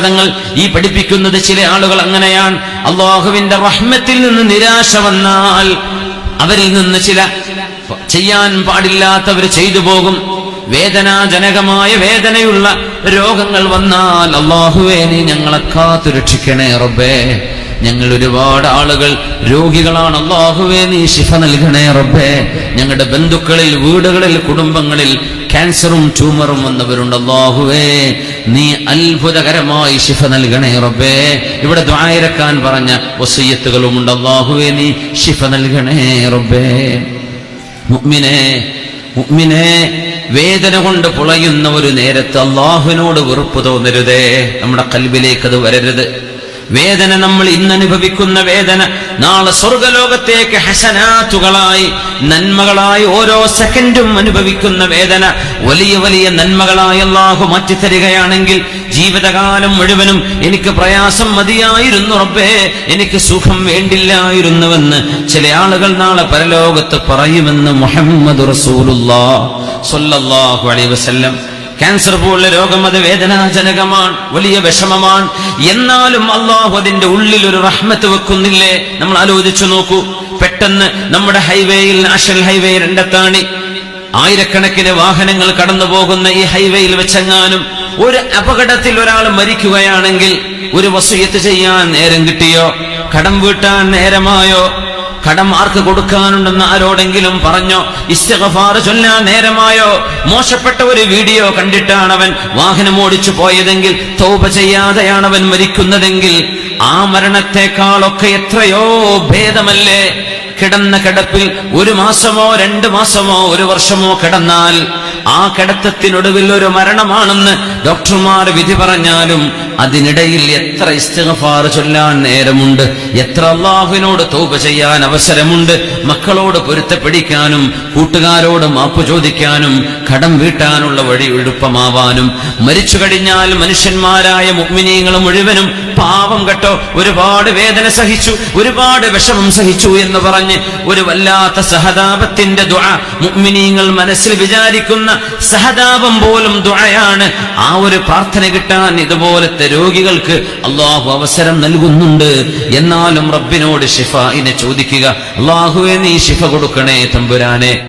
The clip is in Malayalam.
തങ്ങൾ ഈ പഠിപ്പിക്കുന്നത് ചില ആളുകൾ അങ്ങനെയാണ്. അള്ളാഹുവിന്റെ റഹ്മത്തിൽ നിന്ന് നിരാശ വന്നാൽ അവരിൽ നിന്ന് ചില ചെയ്യാൻ പാടില്ലാത്തവർ ചെയ്തു പോകും. വേദനാജനകമായ വേദനയുള്ള രോഗങ്ങൾ വന്നാൽ അള്ളാഹുവേ നീ ഞങ്ങളെ കാത്തുരക്ഷിക്കണേ റബ്ബേ. ഞങ്ങൾ ഒരുപാട് ആളുകൾ രോഗികളാണ്. അള്ളാഹുവേ നീ ശിഫ നൽകണേ റബ്ബേ. ഞങ്ങളുടെ ബന്ധുക്കളിൽ വീടുകളിൽ കുടുംബങ്ങളിൽ ക്യാൻസറും ട്യൂമറും വന്നവരുണ്ട്. അള്ളാഹുവേ നീ അത്ഭുതകരമായി ശിഫ നൽകണേ റബ്ബേ. ഇവിടെ ദ്വായരക്കാൻ പറഞ്ഞ വസയ്യത്തുകളുമുണ്ട് അള്ളാഹുവേ നീ ശിഫ നൽകണേ റബ്ബേ. മുഗ്മിനെ മുഗ്മിനെ വേദന കൊണ്ട് പുളയുന്ന ഒരു നേരത്ത് അള്ളാഹുവിനോട് വെറുപ്പ് തോന്നരുതേ. നമ്മുടെ കൽബിലേക്ക് അത് വരരുത്. വേദന നമ്മൾ ഇന്ന് അനുഭവിക്കുന്ന വേദന. നാളെ സ്വർഗലോകത്തേക്ക് ഹസനാത്തുകളായി നന്മകളായി ഓരോ സെക്കൻഡും അനുഭവിക്കുന്ന വേദന. വലിയ വലിയ നന്മകളായി അള്ളാഹു മാറ്റി തരികയാണെങ്കിൽ ജീവിതകാലം മുഴുവനും എനിക്ക് പ്രയാസം മതിയായിരുന്നു റബ്ബേ. എനിക്ക് സുഖം വേണ്ടില്ലായിരുന്നുവെന്ന് ചില ആളുകൾ നാളെ പരലോകത്ത് പറയുമെന്ന് മുഹമ്മദ് റസൂലുല്ലാ സൊല്ലാഹു അലൈഹി വസല്ലം. ക്യാൻസർ പോലുള്ള രോഗം അത് വേദനാജനകമാണ് വലിയ വിഷമമാണ്. എന്നാലും അള്ളാഹു അതിന്റെ ഉള്ളിൽ ഒരു റഹ്മത്ത് വെക്കുന്നില്ലേ? നമ്മൾ ആലോചിച്ചു നോക്കൂ. പെട്ടെന്ന് നമ്മുടെ ഹൈവേയിൽ നാഷണൽ ഹൈവേ രണ്ടത്താണി. ആയിരക്കണക്കിന് വാഹനങ്ങൾ കടന്നു പോകുന്ന ഈ ഹൈവേയിൽ വെച്ചെങ്ങാനും ഒരു അപകടത്തിൽ ഒരാൾ മരിക്കുകയാണെങ്കിൽ ഒരു വസൂയത്ത് ചെയ്യാൻ നേരം കിട്ടിയോ? കടം വീട്ടാൻ നേരമായോ? കടം ആർക്ക് കൊടുക്കാനുണ്ടെന്ന് ആരോടെങ്കിലും പറഞ്ഞോ? ഇസ്തഫാർ ചൊല്ലാൻ നേരമായോ? മോശപ്പെട്ട ഒരു വീഡിയോ കണ്ടിട്ടാണ് അവൻ വാഹനം ഓടിച്ചു പോയതെങ്കിൽ തോപ ചെയ്യാതെയാണ് അവൻ മരിക്കുന്നതെങ്കിൽ ആ മരണത്തെക്കാളൊക്കെ എത്രയോ ഭേദമല്ലേ? കിടന്ന കിടപ്പിൽ ഒരു മാസമോ രണ്ട് മാസമോ ഒരു വർഷമോ കിടന്നാൽ ആ കിടത്തത്തിനൊടുവിൽ ഒരു മരണമാണെന്ന് ഡോക്ടർമാർ വിധി പറഞ്ഞാലും അതിനിടയിൽ എത്ര ഇസ്തഫാർ ചൊല്ലാൻ നേരമുണ്ട് എത്ര അള്ളാഹുവിനോട് തോപ ചെയ്യാൻ അവസരമുണ്ട് മക്കളോട് പൊരുത്തപ്പെടിക്കാനും കൂട്ടുകാരോട് മാപ്പു ചോദിക്കാനും കടം വീട്ടാനുള്ള വഴി എളുപ്പമാവാനും മരിച്ചു കഴിഞ്ഞാൽ മനുഷ്യന്മാരായ മുഗ്മിനീങ്ങൾ മുഴുവനും പാവം കെട്ടോ ഒരുപാട് വേദന സഹിച്ചു ഒരുപാട് വിഷമം സഹിച്ചു എന്ന് പറഞ്ഞ് ഒരു വല്ലാത്ത സഹതാപത്തിന്റെ ദുആ മുഗ്മിനീങ്ങൾ മനസ്സിൽ വിചാരിക്കുന്ന സഹതാപം പോലും ദുഴയാണ് ആ ഒരു പ്രാർത്ഥന കിട്ടാൻ ഇതുപോലത്തെ രോഗികൾക്ക് അള്ളാഹു അവസരം നൽകുന്നുണ്ട്. എന്നാലും റബ്ബിനോട് ഷിഫ ചോദിക്കുക അള്ളാഹുവെ നീ ഷിഫ കൊടുക്കണേ തമ്പുരാനെ.